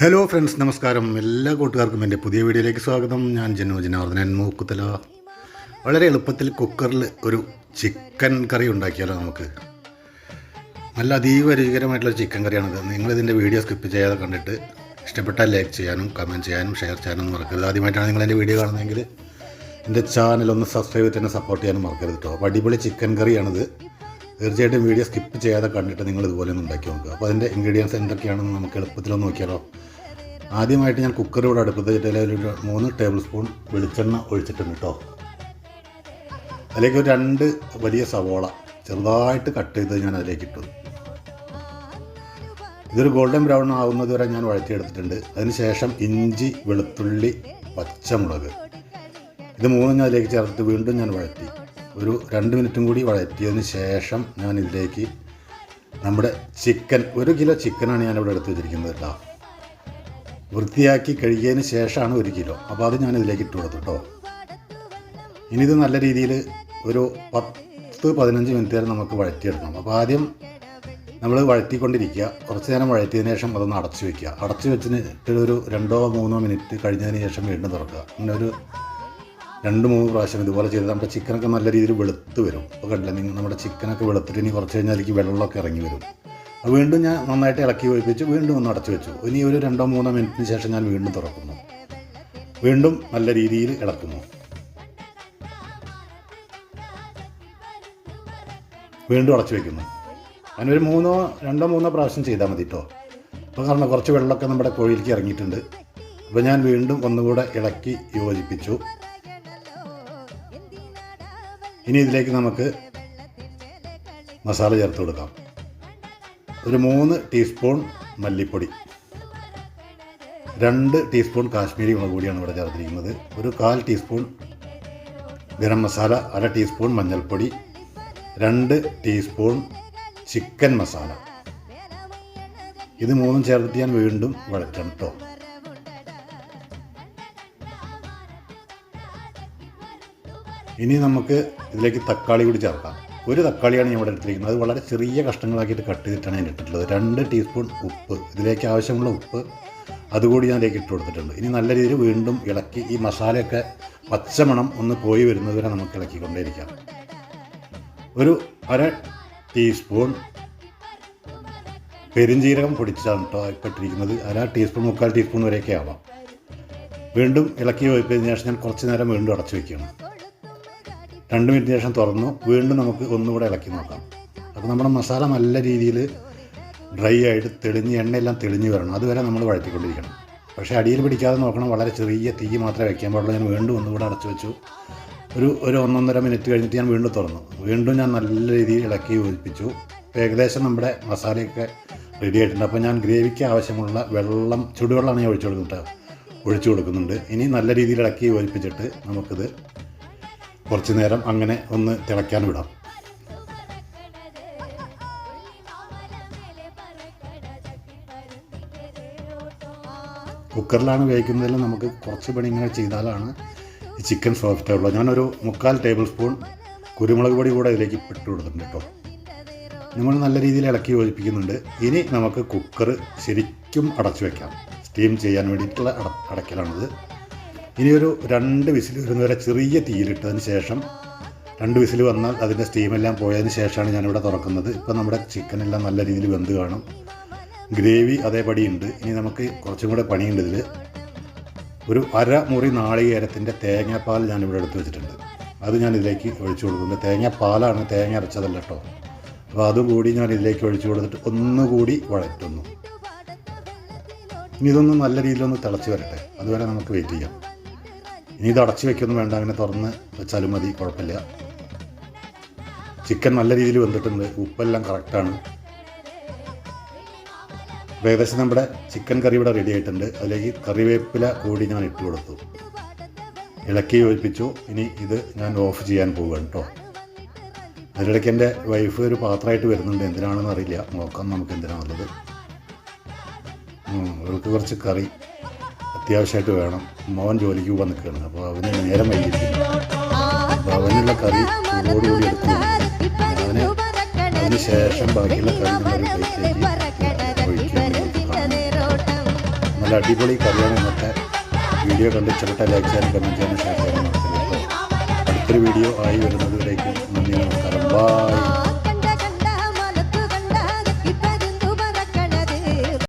Hello friends നമസ്കാരം. എല്ലാ കൂട്ടുകാർക്കും എന്റെ പുതിയ വീഡിയോയിലേക്ക് സ്വാഗതം. ഞാൻ ജനു ജനാർദ്ദനൻ മൂക്കുത്തല. വളരെ എളുപ്പത്തിൽ കുക്കറിൽ ഒരു ചിക്കൻ കറി ഉണ്ടാക്കിയാലോ നമുക്ക്? നല്ല അതീവ രുചികരമായിട്ടുള്ള ചിക്കൻ കറിയാണിത്. നിങ്ങളിതിന്റെ വീഡിയോ സ്കിപ്പ് ചെയ്യാതെ കണ്ടിട്ട് ഇഷ്ടപ്പെട്ടാൽ ലൈക്ക് ചെയ്യാനും കമന്റ് ചെയ്യാനും ഷെയർ ചെയ്യാനും മറക്കരുത്. ആദ്യമായിട്ടാണ് നിങ്ങൾ എന്റെ വീഡിയോ കാണുന്നതെങ്കിൽ എന്റെ ചാനൽ ഒന്ന് സബ്സ്ക്രൈബ് ചെയ്ത് തന്നെ സപ്പോർട്ട് ചെയ്യാനും മറക്കരുത് കേട്ടോ അപ്പോൾ അടിപൊളി ചിക്കൻ കറിയാണിത്. തീർച്ചയായിട്ടും വീഡിയോ സ്കിപ്പ് ചെയ്യാതെ കണ്ടിട്ട് നിങ്ങൾ ഇതുപോലെ ഒന്ന് ഉണ്ടാക്കി നോക്കുക. അപ്പോൾ അതിന്റെ ഇൻഗ്രീഡിയൻസ് എന്തൊക്കെയാണെന്ന് നമുക്ക് എളുപ്പത്തിലൊന്ന് നോക്കിയാലോ. ആദ്യമായിട്ട് ഞാൻ കുക്കർ ഇവിടെ അടുപ്പത്ത് ഒരു മൂന്ന് ടേബിൾ സ്പൂൺ വെളിച്ചെണ്ണ ഒഴിച്ചിട്ടുണ്ട് കേട്ടോ. അതിലേക്ക് ഒരു രണ്ട് വലിയ സവോള ചെറുതായിട്ട് കട്ട് ചെയ്ത് ഞാൻ അതിലേക്ക് ഇട്ടു. ഇതൊരു ഗോൾഡൻ ബ്രൗൺ ആവുന്നത് വരെ ഞാൻ വഴറ്റിയെടുത്തിട്ടുണ്ട്. അതിനുശേഷം ഇഞ്ചി വെളുത്തുള്ളി പച്ചമുളക്. ഇത് മൂന്നും ഞാൻ അതിലേക്ക് ചേർത്തിട്ട് വീണ്ടും ഞാൻ വഴറ്റി. ഒരു രണ്ട് മിനിറ്റും കൂടി വഴറ്റിയതിന് ശേഷം ഞാൻ ഇതിലേക്ക് നമ്മുടെ ചിക്കൻ ഒരു കിലോ ചിക്കനാണ് ഞാനിവിടെ എടുത്ത് വെച്ചിരിക്കുന്നത് കേട്ടോ. വൃത്തിയാക്കി കഴുകിയതിന് ശേഷമാണ് ഒരു കിലോ. അപ്പോൾ അത് ഞാൻ ഇതിലേക്ക് ഇട്ട് കൊടുത്തു കേട്ടോ. ഇനി ഇത് നല്ല രീതിയിൽ ഒരു പത്ത് പതിനഞ്ച് മിനിറ്റ് വരെ നമുക്ക് വഴറ്റിയെടുക്കണം. അപ്പോൾ ആദ്യം നമ്മൾ വഴറ്റിക്കൊണ്ടിരിക്കുക. കുറച്ച് നേരം വഴറ്റിയതിന് ശേഷം അതൊന്ന് അടച്ചു വയ്ക്കുക അടച്ചു വെച്ചിട്ട് ഒരു രണ്ടോ മൂന്നോ മിനിറ്റ് കഴിഞ്ഞതിന് ശേഷം വീണ്ടും തുറക്കുക. അങ്ങനെ ഒരു രണ്ട് മൂന്ന് പ്രാവശ്യം ഇതുപോലെ ചെയ്ത് നമ്മുടെ ചിക്കനൊക്കെ നല്ല രീതിയിൽ വെളുത്ത് വരും. അപ്പോൾ കണ്ടില്ല നിങ്ങൾ നമ്മുടെ ചിക്കനൊക്കെ വെളുത്തിട്ട് ഇനി കുറച്ച് കഴിഞ്ഞാൽ എനിക്ക് വെള്ളമൊക്കെ ഇറങ്ങി വരും. വീണ്ടും ഞാൻ നന്നായിട്ട് ഇളക്കി ഒഴിപ്പിച്ച് വീണ്ടും ഒന്ന് അടച്ചു വെച്ചു. ഇനി ഒരു രണ്ടോ മൂന്നോ മിനിറ്റിന് ശേഷം ഞാൻ വീണ്ടും തുറക്കുന്നു. വീണ്ടും നല്ല രീതിയിൽ ഇളക്കുന്നു. വീണ്ടും അടച്ചു വെക്കുന്നു. ഒരു മൂന്നോ രണ്ടോ മൂന്നോ പ്രാവശ്യം ചെയ്താൽ മതി കേട്ടോ അപ്പോൾ കാരണം കുറച്ച് വെള്ളമൊക്കെ നമ്മുടെ കോഴിയിലേക്ക് ഇറങ്ങിയിട്ടുണ്ട്. അപ്പോൾ ഞാൻ വീണ്ടും ഒന്നുകൂടെ ഇളക്കി യോജിപ്പിച്ചു. ഇനി ഇതിലേക്ക് നമുക്ക് മസാല ചേർത്ത് കൊടുക്കാം. ഒരു മൂന്ന് ടീസ്പൂൺ മല്ലിപ്പൊടി രണ്ട് ടീസ്പൂൺ കാശ്മീരി മുളക് പൊടിയാണ് ഇവിടെ ചേർത്തിരിക്കുന്നത് ഒരു കാൽ ടീസ്പൂൺ ഗരം മസാല അര ടീസ്പൂൺ മഞ്ഞൾപ്പൊടി രണ്ട് ടീസ്പൂൺ ചിക്കൻ മസാല. ഇത് മൂന്നും ചേർത്തിട്ട് ഞാൻ വീണ്ടും വഴറ്റണം കേട്ടോ ഇനി നമുക്ക് ഇതിലേക്ക് തക്കാളി കൂടി ചേർക്കാം. ഒരു തക്കാളിയാണ് ഞാൻ ഇവിടെ എടുത്തിരിക്കുന്നത്. അത് വളരെ ചെറിയ കഷ്ണങ്ങളാക്കിയിട്ട് കട്ട് ചെയ്തിട്ടാണ് ഞാൻ ഇട്ടിട്ടുള്ളത് രണ്ട് ടീസ്പൂൺ ഉപ്പ്. ഇതിലേക്ക് ആവശ്യമുള്ള ഉപ്പ് അതുകൂടി ഞാൻ ഇതിലേക്ക് ഇട്ട് കൊടുത്തിട്ടുണ്ട്. ഇനി നല്ല രീതിയിൽ വീണ്ടും ഇളക്കി ഈ മസാലയൊക്കെ പച്ചമണം ഒന്ന് പോയി വരുന്നത് വരെ നമുക്ക് ഇളക്കിക്കൊണ്ടേയിരിക്കാം. ഒരു അര ടീസ്പൂൺ പെരുംജീരകം പൊടിച്ചാണ് കേട്ടോ ഇട്ടിരിക്കുന്നത്. അര ടീസ്പൂൺ മുക്കാൽ ടീസ്പൂൺ വരെയൊക്കെ ആവാം. വീണ്ടും ഇളക്കി വെച്ചതിന് ശേഷം ഞാൻ കുറച്ച് നേരം വീണ്ടും അടച്ചു വയ്ക്കുകയാണ് രണ്ട് മിനിറ്റ് ശേഷം തുറന്നു. വീണ്ടും നമുക്ക് ഒന്നുകൂടെ ഇളക്കി നോക്കാം. അപ്പോൾ നമ്മുടെ മസാല നല്ല രീതിയിൽ ഡ്രൈ ആയിട്ട് തെളിഞ്ഞ് എണ്ണയെല്ലാം തെളിഞ്ഞ് വരണം. അതുവരെ നമ്മൾ വഴറ്റിക്കൊണ്ടിരിക്കണം. പക്ഷേ അടിയിൽ പിടിക്കാതെ നോക്കണം. വളരെ ചെറിയ തീ മാത്രമേ വയ്ക്കാൻ പാടുള്ളൂ. ഞാൻ വീണ്ടും ഒന്നുകൂടെ അടച്ചു വെച്ചു. ഒരു ഒരു ഒന്നൊന്നര മിനിറ്റ് കഴിഞ്ഞിട്ട് ഞാൻ വീണ്ടും തുറന്നു. വീണ്ടും ഞാൻ നല്ല രീതിയിൽ ഇളക്കി യോജിപ്പിച്ചു. ഏകദേശം നമ്മുടെ മസാലയൊക്കെ റെഡി ആയിട്ടുണ്ട്. അപ്പോൾ ഞാൻ ഗ്രേവിക്ക് ആവശ്യമുള്ള വെള്ളം ചുടുവെള്ളമാണ് ഞാൻ ഒഴിച്ചു കൊടുക്കുന്നത് ഒഴിച്ചു കൊടുക്കുന്നുണ്ട്. ഇനി നല്ല രീതിയിൽ ഇളക്കി യോജിപ്പിച്ചിട്ട് നമുക്കിത് കുറച്ച് നേരം അങ്ങനെ ഒന്ന് തിളയ്ക്കാൻ വിടാം. കുക്കറിലാണ് വേവിക്കുന്നതിൽ നമുക്ക് കുറച്ച് പണി ഇങ്ങനെ ചെയ്താലാണ് ഈ ചിക്കൻ സോഫ്റ്റ് ആവുള്ളൂ. ഞാനൊരു മുക്കാൽ ടേബിൾ സ്പൂൺ കുരുമുളക് പൊടി കൂടെ ഇതിലേക്ക് ഇട്ട് കൊടുത്തിട്ടുണ്ട് കേട്ടോ. നമ്മൾ നല്ല രീതിയിൽ ഇളക്കി യോജിപ്പിക്കുന്നുണ്ട്. ഇനി നമുക്ക് കുക്കർ ശരിക്കും അടച്ചു വെക്കാം. സ്റ്റീം ചെയ്യാൻ വേണ്ടിയിട്ടുള്ള അട അടയ്ക്കലാണിത്. ഇനി ഒരു രണ്ട് വിസിൽ വരുന്നവരെ ചെറിയ തീയിലിട്ടതിന് ശേഷം രണ്ട് വിസിൽ വന്നാൽ അതിന്റെ സ്റ്റീമെല്ലാം പോയതിന് ശേഷമാണ് ഞാനിവിടെ തുറക്കുന്നത്. ഇപ്പം നമ്മുടെ ചിക്കനെല്ലാം നല്ല രീതിയിൽ വെന്ത് കാണും. ഗ്രേവി അതേപടി ഉണ്ട് ഇനി നമുക്ക് കുറച്ചും കൂടെ പണിയുണ്ട് ഇതിൽ ഒരു അര മുറി നാളികേരത്തിന്റെ തേങ്ങാപ്പാൽ ഞാനിവിടെ എടുത്ത് വെച്ചിട്ടുണ്ട്. അത് ഞാൻ ഇതിലേക്ക് ഒഴിച്ചു കൊടുക്കുന്നുണ്ട്. തേങ്ങാപ്പാലാണ് തേങ്ങ അരച്ചതല്ല കേട്ടോ. അപ്പോൾ അതുകൂടി ഞാൻ ഇതിലേക്ക് ഒഴിച്ചു കൊടുത്തിട്ട് ഒന്നുകൂടി വഴറ്റുന്നു. ഇനി ഇതൊന്ന് നല്ല രീതിയിലൊന്ന് തിളച്ച് വരട്ടെ. അതുവരെ നമുക്ക് വെയിറ്റ് ചെയ്യാം. ഇനി ഇത് അടച്ചു വെക്കൊന്നും വേണ്ട അങ്ങനെ തുറന്ന് വെച്ചാലും മതി കുഴപ്പമില്ല. ചിക്കൻ നല്ല രീതിയിൽ വെന്തിട്ടുണ്ട് ഉപ്പെല്ലാം കറക്റ്റാണ്. അപ്പോൾ ഏകദേശം നമ്മുടെ ചിക്കൻ കറി ഇവിടെ റെഡി ആയിട്ടുണ്ട്. അതിലേക്ക് കറിവേപ്പില കൂടി ഞാൻ ഇട്ട് കൊടുത്തു. ഇളക്കി യോജിപ്പിച്ചു. ഇനി ഇത് ഞാൻ ഓഫ് ചെയ്യാൻ പോവുകയാണ് കേട്ടോ. അതിനിടയ്ക്ക് എന്റെ വൈഫ് ഒരു പാത്രമായിട്ട് വരുന്നുണ്ട്. എന്തിനാണെന്ന് അറിയില്ല. നോക്കാം നമുക്ക് എന്തിനാണുള്ളത് അവൾക്ക് കുറച്ച് കറി. അത്യാവശ്യമായിട്ട് വേണം. മോൻ ജോലിക്ക് പോകാൻ നിൽക്കുകയാണ്. അപ്പോൾ അവന് നേരം വൈകിയിരിക്കുന്നു അപ്പോൾ അവനുള്ള കറി ചൂടോടുകൂടി എടുത്തു. അവന് അതിന് ശേഷം ബാക്കിയുള്ള കറി നല്ല അടിപൊളി കറിയാണ് ഇന്നത്തെ വീഡിയോ കണ്ട് ഇഷ്ടപ്പെട്ട ലൈക്ക് ചെയ്യാനും കമന്റ് ചെയ്യാനും ഷെയർ ചെയ്യാനും അടുത്തൊരു വീഡിയോ ആയി വരുന്നത് വരേക്കും നന്ദി നമസ്കാരം. ബായ്